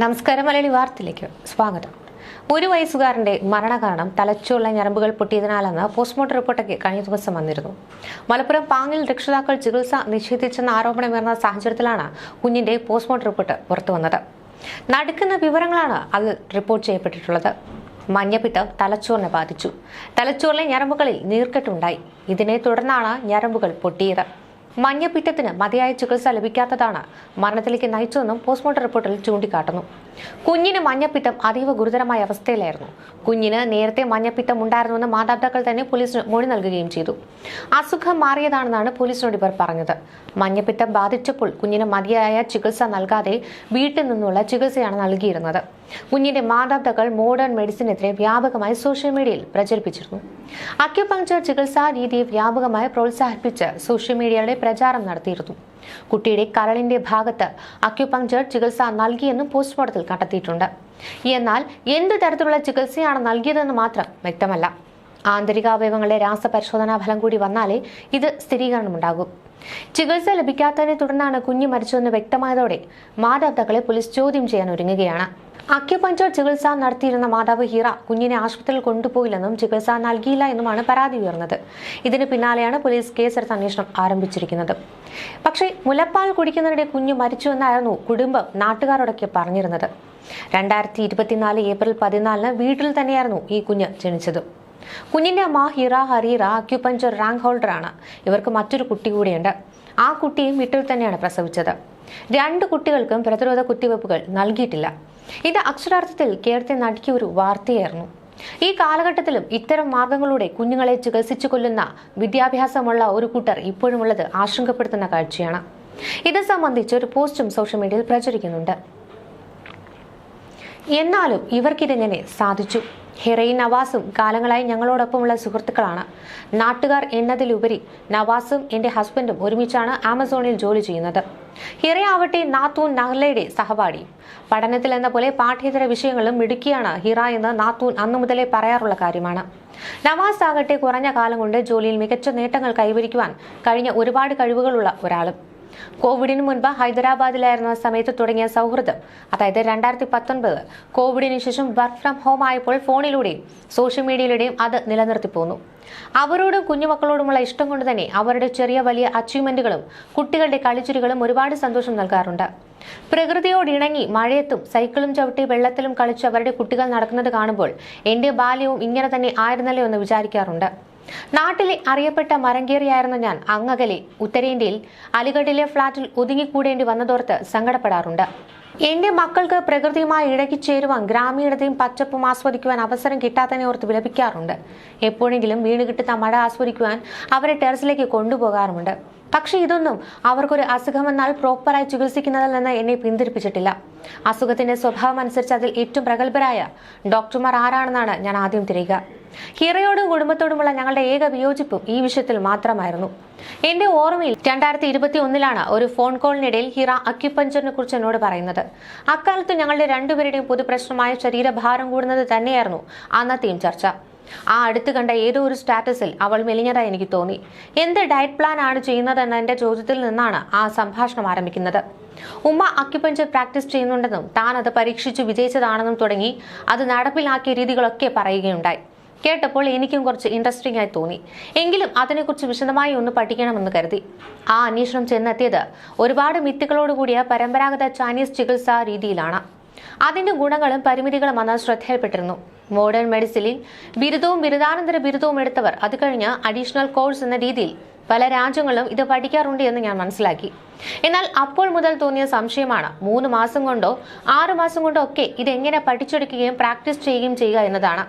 നമസ്കാരം മലയാളി വാർത്തയിലേക്ക് സ്വാഗതം. ഒരു വയസ്സുകാരന്റെ മരണകാരണം തലച്ചുള്ള ഞരമ്പുകൾ പൊട്ടിയതിനാലെന്ന് പോസ്റ്റ്മോർട്ടം റിപ്പോർട്ടൊക്കെ കഴിഞ്ഞ ദിവസം വന്നിരുന്നു. മലപ്പുറം പാങ്ങിൽ രക്ഷിതാക്കൾ ചികിത്സ നിഷേധിച്ചെന്ന ആരോപണമുയർന്ന സാഹചര്യത്തിലാണ് കുഞ്ഞിന്റെ പോസ്റ്റ്മോർട്ടം റിപ്പോർട്ട് പുറത്തുവന്നത് നടക്കുന്ന വിവരങ്ങളാണ് അതിൽ റിപ്പോർട്ട് ചെയ്യപ്പെട്ടിട്ടുള്ളത്. മഞ്ഞപ്പിത്തം തലച്ചോറിനെ ബാധിച്ചു. തലച്ചോറിലെ ഞരമ്പുകളിൽ നീർക്കെട്ടുണ്ടായി. ഇതിനെ തുടർന്നാണ് ഞരമ്പുകൾ പൊട്ടിയത്. മഞ്ഞപ്പിത്തത്തിന് മതിയായ ചികിത്സ ലഭിക്കാത്തതാണ് മരണത്തിലേക്ക് നയിച്ചതെന്നും പോസ്റ്റ്മോർട്ടം റിപ്പോർട്ടിൽ ചൂണ്ടിക്കാട്ടുന്നു. കുഞ്ഞിന് മഞ്ഞപ്പിത്തം അതീവ ഗുരുതരമായ അവസ്ഥയിലായിരുന്നു. കുഞ്ഞിന് നേരത്തെ മഞ്ഞപ്പിത്തം ഉണ്ടായിരുന്നുവെന്ന് മാതാപിതാക്കൾ തന്നെ പോലീസിന് മൊഴി നൽകുകയും ചെയ്തു. അസുഖം മാറിയതാണെന്നാണ് പോലീസിനോട് ഇവർ പറഞ്ഞത്. മഞ്ഞപ്പിത്തം ബാധിച്ചപ്പോൾ കുഞ്ഞിന് മതിയായ ചികിത്സ നൽകാതെ വീട്ടിൽ നിന്നുള്ള ചികിത്സയാണ് നൽകിയിരുന്നത്. കുഞ്ഞിന്റെ മാതാപിതാക്കൾ മോഡേൺ മെഡിസിനെതിരെ വ്യാപകമായി സോഷ്യൽ മീഡിയയിൽ പ്രചരിപ്പിച്ചിരുന്നു. അക്യുപങ്ചർ ചികിത്സാ രീതി വ്യാപകമായി പ്രോത്സാഹിപ്പിച്ച് സോഷ്യൽ മീഡിയയുടെ പ്രചാരം നടത്തിയിരുന്നു. കുട്ടിയുടെ കരളിന്റെ ഭാഗത്ത് അക്യുപങ്ചർ ചികിത്സ നൽകിയെന്നും പോസ്റ്റ്മോർട്ടത്തിൽ കണ്ടെത്തിയിട്ടുണ്ട്. എന്നാൽ എന്ത് തരത്തിലുള്ള ചികിത്സയാണ് നൽകിയതെന്ന് മാത്രം വ്യക്തമല്ല. ആന്തരികാവയവങ്ങളുടെ രാസപരിശോധനാ ഫലം കൂടി വന്നാലേ ഇത് സ്ഥിരീകരണമുണ്ടാകും. ചികിത്സ ലഭിക്കാത്തതിനെ തുടർന്നാണ് കുഞ്ഞ് മരിച്ചതെന്ന് വ്യക്തമായതോടെ മാതാപിതാക്കളെ പോലീസ് ചോദ്യം ചെയ്യാൻ ഒരുങ്ങുകയാണ്. അക്യുപഞ്ചർ ചികിത്സ നടത്തിയിരുന്ന മാതാവ് ഹീറ കുഞ്ഞിനെ ആശുപത്രിയിൽ കൊണ്ടുപോയില്ലെന്നും ചികിത്സ നൽകിയില്ല എന്നുമാണ് പരാതി ഉയർന്നത്. ഇതിന് പിന്നാലെയാണ് പോലീസ് കേസെടുത്ത് അന്വേഷണം ആരംഭിച്ചിരിക്കുന്നത്. പക്ഷേ മുലപ്പാൽ കുടിക്കുന്നതിനിടെ കുഞ്ഞ് മരിച്ചുവെന്നായിരുന്നു കുടുംബം നാട്ടുകാരോടൊക്കെ പറഞ്ഞിരുന്നത്. രണ്ടായിരത്തി ഇരുപത്തിനാല് ഏപ്രിൽ പതിനാലിന് വീട്ടിൽ തന്നെയായിരുന്നു ഈ കുഞ്ഞ് ജനിച്ചത്. കുഞ്ഞിന്റെ അമ്മ ഹിറ ഹരീറ അക്യുപഞ്ചർ റാങ്ക് ഹോൾഡറാണ്. ഇവർക്ക് മറ്റൊരു കുട്ടി കൂടിയുണ്ട്. ആ കുട്ടിയും വീട്ടിൽ തന്നെയാണ് പ്രസവിച്ചത്. രണ്ട് കുട്ടികൾക്കും പ്രതിരോധ കുത്തിവയ്പ്പുകൾ നൽകിയിട്ടില്ല. ഇത് അക്ഷരാർത്ഥത്തിൽ കേരളത്തെ നടുക്കിയ ഒരു വാർത്തയായിരുന്നു. ഈ കാലഘട്ടത്തിലും ഇത്തരം മാർഗങ്ങളിലൂടെ കുഞ്ഞുങ്ങളെ ചികിത്സിച്ചു കൊല്ലുന്ന വിദ്യാഭ്യാസമുള്ള ഒരു കൂട്ടർ ഇപ്പോഴുമുള്ളത് ആശങ്കപ്പെടുത്തുന്ന കാഴ്ചയാണ്. ഇത് സംബന്ധിച്ച് ഒരു പോസ്റ്റും സോഷ്യൽ മീഡിയയിൽ പ്രചരിക്കുന്നുണ്ട്. എന്നാലും ഇവർക്കിതെങ്ങനെ സാധിച്ചു. ഹെറൈൻ നവാസും കാലങ്ങളായി ഞങ്ങളോടൊപ്പമുള്ള സുഹൃത്തുക്കളാണ്. നാട്ടുകാർ എന്നതിലുപരി നവാസും എന്റെ ഹസ്ബൻഡും ഒരുമിച്ചാണ് ആമസോണിൽ ജോലി ചെയ്യുന്നത്. ഹിറയാവട്ടെ നാത്തൂൻ നഹ്ലയുടെ സഹപാഠി. പഠനത്തിൽ എന്ന പോലെ പാഠ്യേതര വിഷയങ്ങളും മിടുക്കിയാണ് ഹിറ എന്ന് നാത്തൂൻ അന്നു മുതലേ പറയാറുള്ള കാര്യമാണ്. നവാസ് ആകട്ടെ കുറഞ്ഞ കാലം കൊണ്ട് ജോലിയിൽ മികച്ച നേട്ടങ്ങൾ കൈവരിക്കുവാൻ കഴിഞ്ഞ ഒരുപാട് കഴിവുകളുള്ള ഒരാളും. കോവിഡിന് മുൻപ് ഹൈദരാബാദിലായിരുന്ന സമയത്ത് തുടങ്ങിയ സൗഹൃദം അതായത് രണ്ടായിരത്തി പത്തൊൻപത് കോവിഡിന് ശേഷം വർക്ക് ഫ്രം ഹോം ആയപ്പോൾ ഫോണിലൂടെയും സോഷ്യൽ മീഡിയയിലൂടെയും അത് നിലനിർത്തി പോന്നു അവരോടും കുഞ്ഞുമക്കളോടുമുള്ള ഇഷ്ടം കൊണ്ട് തന്നെ അവരുടെ ചെറിയ വലിയ അച്ചീവ്മെന്റുകളും കുട്ടികളുടെ കളിച്ചുരികളും ഒരുപാട് സന്തോഷം നൽകാറുണ്ട്. പ്രകൃതിയോട് ഇണങ്ങി മഴയത്തും സൈക്കിളും ചവിട്ടി വെള്ളത്തിലും കളിച്ച് അവരുടെ കുട്ടികൾ നടക്കുന്നത് കാണുമ്പോൾ എന്റെ ബാല്യവും ഇങ്ങനെ തന്നെ ആയിരുന്നല്ലോ എന്ന് വിചാരിക്കാറുണ്ട്. നാട്ടിലെ അറിയപ്പെട്ട മരങ്കേറിയായിരുന്ന ഞാൻ അങ്ങകലെ ഉത്തരേന്ത്യയിൽ അലിഗഡിലെ ഫ്ളാറ്റിൽ ഒതുങ്ങിക്കൂടേണ്ടി വന്നതോർത്ത് സങ്കടപ്പെടാറുണ്ട്. എന്റെ മക്കൾക്ക് പ്രകൃതിയുമായി ഇഴകിച്ചേരുവാൻ ഗ്രാമീണതയും പച്ചപ്പും ആസ്വദിക്കുവാൻ അവസരം കിട്ടാത്തതിനെ ഓർത്ത് വിലപിക്കാറുണ്ട്. എപ്പോഴെങ്കിലും വീണ് കിട്ടുന്ന മഴ ആസ്വദിക്കുവാൻ അവരെ ടെറസിലേക്ക് കൊണ്ടുപോകാറുമുണ്ട്. പക്ഷേ ഇതൊന്നും അവർക്കൊരു അസുഖം വന്നാൽ പ്രോപ്പറായി ചികിത്സിക്കുന്നതിൽ നിന്ന് എന്നെ പിന്തിരിപ്പിച്ചിട്ടില്ല. അസുഖത്തിന്റെ സ്വഭാവം അനുസരിച്ച് അതിൽ ഏറ്റവും പ്രഗത്ഭരായ ഡോക്ടർമാർ ആരാണെന്നാണ് ഞാൻ ആദ്യം തിരിയുക. ഹിറയോടും കുടുംബത്തോടുമുള്ള ഞങ്ങളുടെ ഏക വിയോജിപ്പും ഈ വിഷയത്തിൽ മാത്രമായിരുന്നു. എന്റെ ഓർമ്മയിൽ രണ്ടായിരത്തി ഇരുപത്തി ഒന്നിലാണ് ഒരു ഫോൺ കോളിനിടയിൽ ഹിറ അക്യുപഞ്ചറിനെ കുറിച്ച് എന്നോട് പറയുന്നത്. അക്കാലത്ത് ഞങ്ങളുടെ രണ്ടുപേരുടെയും പൊതുപ്രശ്നമായ ശരീരഭാരം കൂടുന്നത് തന്നെയായിരുന്നു അന്നത്തെയും ചർച്ച. ആ അടുത്ത് കണ്ട ഏതോ ഒരു സ്റ്റാറ്റസിൽ അവൾ മെലിഞ്ഞതായി എനിക്ക് തോന്നി. എന്ത് ഡയറ്റ് പ്ലാൻ ആണ് ചെയ്യുന്നതെന്ന എന്റെ ചോദ്യത്തിൽ നിന്നാണ് ആ സംഭാഷണം ആരംഭിക്കുന്നത്. ഉമ്മ അക്യുപഞ്ചർ പ്രാക്ടീസ് ചെയ്യുന്നുണ്ടെന്നും താൻ അത് പരീക്ഷിച്ചു വിജയിച്ചതാണെന്നും തുടങ്ങി അത് നടപ്പിലാക്കിയ രീതികളൊക്കെ പറയുകയുണ്ടായി. കേട്ടപ്പോൾ എനിക്കും കുറച്ച് ഇൻട്രസ്റ്റിംഗ് ആയി തോന്നി. എങ്കിലും അതിനെക്കുറിച്ച് വിശദമായി ഒന്ന് പഠിക്കണമെന്ന് കരുതി. ആ അന്വേഷണം ചെന്നെത്തിയത് ഒരുപാട് മിത്തുകളോടുകൂടിയ പരമ്പരാഗത ചൈനീസ് ചികിത്സാ രീതിയിലാണ്. അതിന്റെ ഗുണങ്ങളും പരിമിതികളും അന്ന് ശ്രദ്ധയിൽപ്പെട്ടിരുന്നു. മോഡേൺ മെഡിസിനിൽ ബിരുദവും ബിരുദാനന്തര ബിരുദവും എടുത്തവർ അത് കഴിഞ്ഞ് അഡീഷണൽ കോഴ്സ് എന്ന രീതിയിൽ പല രാജ്യങ്ങളും ഇത് പഠിക്കാറുണ്ട് എന്ന് ഞാൻ മനസ്സിലാക്കി. എന്നാൽ അപ്പോൾ മുതൽ തോന്നിയ സംശയമാണ് മൂന്ന് മാസം കൊണ്ടോ ആറു മാസം കൊണ്ടോ ഒക്കെ ഇത് എങ്ങനെ പഠിച്ചെടുക്കുകയും പ്രാക്ടീസ് ചെയ്യുകയും ചെയ്യുക എന്നതാണ്.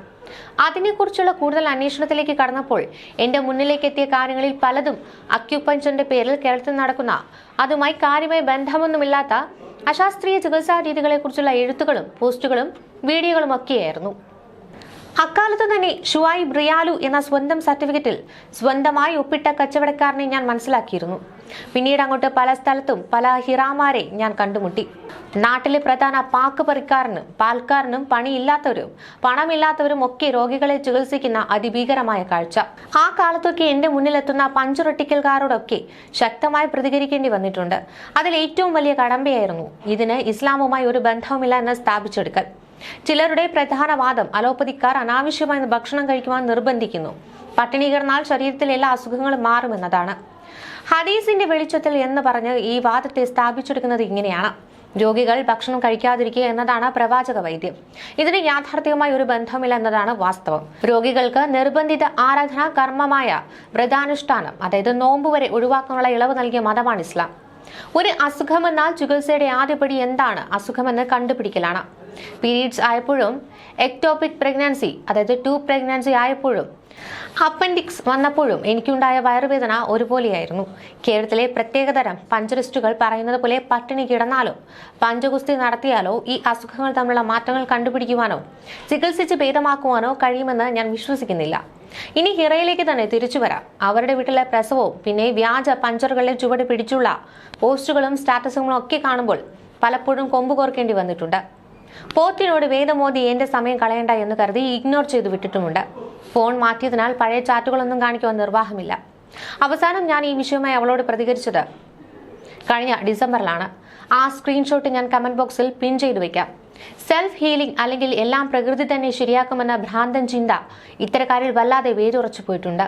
അതിനെക്കുറിച്ചുള്ള കൂടുതൽ അന്വേഷണത്തിലേക്ക് കടന്നപ്പോൾ എന്റെ മുന്നിലേക്ക് എത്തിയ കാര്യങ്ങളിൽ പലതും അക്യുപഞ്ചറിന്റെ പേരിൽ കേരളത്തിൽ നടക്കുന്ന അതുമായി കാര്യമായി ബന്ധമൊന്നുമില്ലാത്ത അശാസ്ത്രീയ ചികിത്സാ രീതികളെക്കുറിച്ചുള്ള എഴുത്തുകളും പോസ്റ്റുകളും വീഡിയോകളും ഒക്കെയായിരുന്നു. അക്കാലത്ത് തന്നെ ഷുവായി ബ്രിയാലു എന്ന സ്വന്തം സർട്ടിഫിക്കറ്റിൽ സ്വന്തമായി ഒപ്പിട്ട കച്ചവടക്കാരനെ ഞാൻ മനസ്സിലാക്കിയിരുന്നു. പിന്നീട് അങ്ങോട്ട് പല സ്ഥലത്തും പല ഹിറാമാരെ ഞാൻ കണ്ടുമുട്ടി. നാട്ടിലെ പ്രധാന പാക്ക് പറിക്കാരനും പാൽക്കാരനും പണിയില്ലാത്തവരും പണമില്ലാത്തവരും ഒക്കെ രോഗികളെ ചികിത്സിക്കുന്ന അതിഭീകരമായ കാഴ്ച. ആ കാലത്തൊക്കെ എന്റെ മുന്നിലെത്തുന്ന പഞ്ചുറൊട്ടിക്കൽക്കാരോടൊക്കെ ശക്തമായി പ്രതികരിക്കേണ്ടി വന്നിട്ടുണ്ട്. അതിൽ ഏറ്റവും വലിയ കടമ്പയായിരുന്നു. ഇതിന് ഇസ്ലാമുമായി ഒരു ബന്ധവുമില്ല എന്ന് സ്ഥാപിച്ചെടുക്കൽ. ചിലരുടെ പ്രധാന വാദം അലോപ്പതിക്കാർ അനാവശ്യമായി ഭക്ഷണം കഴിക്കുവാൻ നിർബന്ധിക്കുന്നു. പട്ടിണി കിടന്നാൽ ശരീരത്തിലെ എല്ലാ അസുഖങ്ങളും മാറുമെന്നതാണ്. ഹദീസിന്റെ വെളിച്ചത്തിൽ എന്ന് പറഞ്ഞ് ഈ വാദത്തെ സ്ഥാപിച്ചെടുക്കുന്നത് ഇങ്ങനെയാണ്. രോഗികൾ ഭക്ഷണം കഴിക്കാതിരിക്കുക എന്നതാണ് പ്രവാചക വൈദ്യം. ഇതിന് യാഥാർത്ഥ്യവുമായി ഒരു ബന്ധമില്ല എന്നതാണ് വാസ്തവം. രോഗികൾക്ക് നിർബന്ധിത ആരാധന കർമ്മമായ വ്രതാനുഷ്ഠാനം അതായത് നോമ്പ് വരെ ഒഴിവാക്കാനുള്ള ഇളവ് നൽകിയ മതമാണ് ഇസ്ലാം. ഒരു അസുഖമെന്നാൽ ചികിത്സയുടെ ആദ്യപടി എന്താണ്? അസുഖമെന്ന് കണ്ടുപിടിക്കലാണ്. പീരീഡ്സ് ആയപ്പോഴും എക്ടോപിക് പ്രഗ്നൻസി അതായത് ടു പ്രഗ്നൻസി ആയപ്പോഴും അപ്പൻഡിക്സ് വന്നപ്പോഴും എനിക്കുണ്ടായ വയറുവേദന ഒരുപോലെയായിരുന്നു. കേരളത്തിലെ പ്രത്യേകതരം പഞ്ചറിസ്റ്റുകൾ പറയുന്നത് പോലെ പട്ടിണി കിടന്നാലോ പഞ്ചഗുസ്തി നടത്തിയാലോ ഈ അസുഖങ്ങൾ തമ്മിലുള്ള മാറ്റങ്ങൾ കണ്ടുപിടിക്കുവാനോ ചികിത്സിച്ച് ഭേദമാക്കുവാനോ കഴിയുമെന്ന് ഞാൻ വിശ്വസിക്കുന്നില്ല. ഇനി ഹിറയിലേക്ക് തന്നെ തിരിച്ചു വരാം. അവരുടെ വീട്ടിലെ പ്രസവവും പിന്നെ വ്യാജ പഞ്ചറുകളിലെ ചുവട് പിടിച്ചുള്ള പോസ്റ്റുകളും സ്റ്റാറ്റസുകളും ഒക്കെ കാണുമ്പോൾ പലപ്പോഴും കൊമ്പ് കോർക്കേണ്ടി വന്നിട്ടുണ്ട്. പോത്തിനോട് വേദമോദി എന്റെ സമയം കളയണ്ട എന്ന് കരുതി ഇഗ്നോർ ചെയ്തു വിട്ടിട്ടുമുണ്ട്. ഫോൺ മാറ്റിയതിനാൽ പഴയ ചാറ്റുകളൊന്നും കാണിക്കുവാൻ നിർവാഹമില്ല. അവസാനം ഞാൻ ഈ വിഷയവുമായി അവളോട് പ്രതികരിച്ചത്. കഴിഞ്ഞ ഡിസംബറിലാണ്. ആ സ്ക്രീൻഷോട്ട് ഞാൻ കമന്റ് ബോക്സിൽ പിൻ ചെയ്തു വെക്കാം. സെൽഫ് ഹീലിംഗ് അല്ലെങ്കിൽ എല്ലാം പ്രകൃതി തന്നെ ശരിയാക്കുമെന്ന ഭ്രാന്തൻ ചിന്ത ഇത്തരക്കാരിൽ വല്ലാതെ വേരുറച്ചു പോയിട്ടുണ്ട്.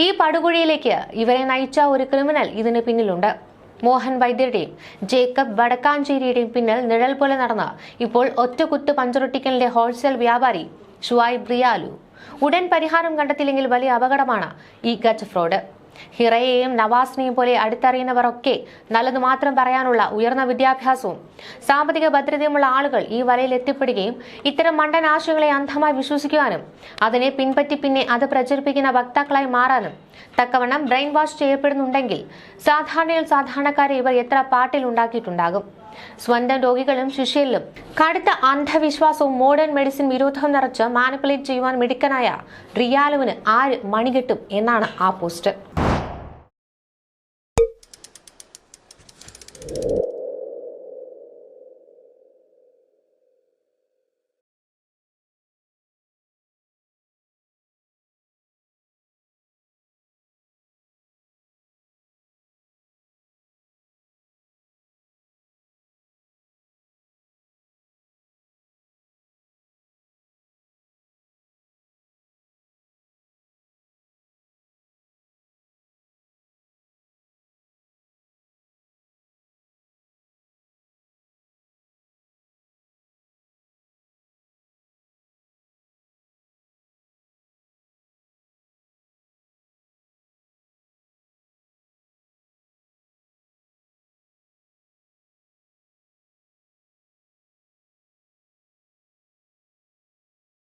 ഈ പടുകുഴിയിലേക്ക് ഇവരെ നയിച്ച ഒരു ക്രിമിനൽ ഇതിന് പിന്നിലുണ്ട്. മോഹൻ വൈദ്യരുടെയും ജേക്കബ് വടക്കാഞ്ചേരിയുടെയും പിന്നിൽ നിഴൽ പോലെ നടന്ന ഇപ്പോൾ ഒറ്റക്കുത്ത് പഞ്ചറൊട്ടിക്കലിന്റെ ഹോൾസെയിൽ വ്യാപാരി ഷുവായ് ബ്രിയാലു. ഉടൻ പരിഹാരം കണ്ടെത്തിയില്ലെങ്കിൽ വലിയ അപകടമാണ് ഈ ഗച്ച് ഫ്രോഡ്. ഹിറയെയും നവാസിനെയും പോലെ അടുത്തറിയുന്നവർ ഒക്കെ നല്ലത് മാത്രം പറയാനുള്ള ഉയർന്ന വിദ്യാഭ്യാസവും സാമ്പത്തിക ഭദ്രതയുമുള്ള ആളുകൾ ഈ വലയിൽ എത്തിപ്പെടുകയും ഇത്തരം മണ്ടനാശയങ്ങളെ അന്ധമായി വിശ്വസിക്കുവാനും അതിനെ പിൻപറ്റി പിന്നെ അത് പ്രചരിപ്പിക്കുന്ന വക്താക്കളായി മാറാനും തക്കവണ്ണം ബ്രെയിൻ വാഷ് ചെയ്യപ്പെടുന്നുണ്ടെങ്കിൽ സാധാരണയിൽ സാധാരണക്കാരെ ഇവർ എത്ര പാട്ടിൽ ഉണ്ടാക്കിയിട്ടുണ്ടാകും? സ്വന്തം രോഗികളും ശിഷ്യരിലും കടുത്ത അന്ധവിശ്വാസവും മോഡേൺ മെഡിസിൻ വിരോധവും നിറച്ച് മാനിപ്പുലേറ്റ് ചെയ്യുവാൻ മിടുക്കനായ റിയാലുവിന് ആര് മണികെട്ടും എന്നാണ് ആ പോസ്റ്റ്